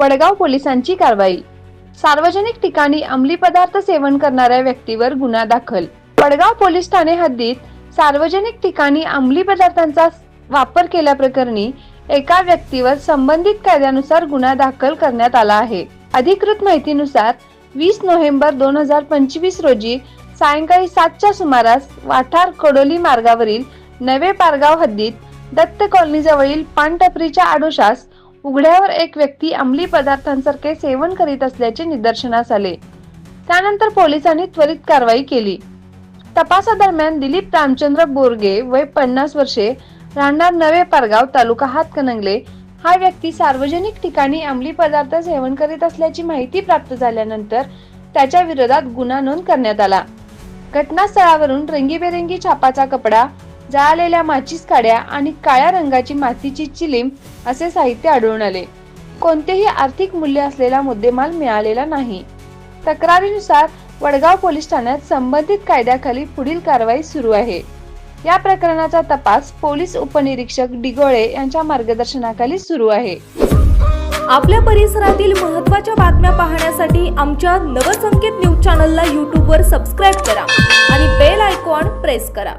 वडगाव पोलिसांची कारवाई. सार्वजनिक ठिकाणी अंमली पदार्थ सेवन करणाऱ्या व्यक्तीवर गुन्हा दाखल. वडगाव पोलीस ठाणे हद्दीत सार्वजनिक ठिकाणी अंमली पदार्थांचा वापर केल्याप्रकरणी एका व्यक्तीवर संबंधित कायद्यानुसार गुन्हा दाखल करण्यात आला आहे. अधिकृत माहितीनुसार वीस नोव्हेंबर दोन हजार पंचवीस रोजी सायंकाळी सातच्या सुमारास वाठार कडोली मार्गावरील नवे पारगाव हद्दीत दत्त कॉलनी जवळील पानटपरीच्या आडोशास उघड्यावर एक व्यक्ती अंमली पदार्थांसारखे सेवन करीत असल्याचे निदर्शनास आले. त्यानंतर पोलिसांनी त्वरित कारवाई केली. तपासादरम्यान दिलीप रामचंद्र बोरगे वय पन्नास वर्षे राहणार नवे पारगाव तालुका हातकणंगले. हा व्यक्ती सार्वजनिक ठिकाणी अंमली पदार्थ सेवन करीत असल्याची माहिती प्राप्त झाल्यानंतर त्याच्या विरोधात गुन्हा नोंद करण्यात आला. घटनास्थळावरून रंगीबेरंगी छापाचा कपडा जाळलेल्या माचीस काड्या आणि काळ्या रंगाची मातीची चिलीम असे साहित्य आढळून आले. कोणतेही आर्थिक मूल्य असलेला मुद्देमाल मिळालेला नाही. तक्रारीनुसार वडगाव पोलीस ठाण्यात संबंधित कायद्याखाली पुढील कारवाई सुरू आहे. या प्रकरणाचा तपास पोलीस उपनिरीक्षक डिगोळे यांच्या मार्गदर्शनाखाली सुरू आहे. आपल्या परिसरातील महत्त्वाच्या बातम्या पाहण्यासाठी आमच्या नवसंकेत न्यूज चॅनलला यूट्यूबवर सबस्क्राईब करा आणि बेल आयकॉन प्रेस करा.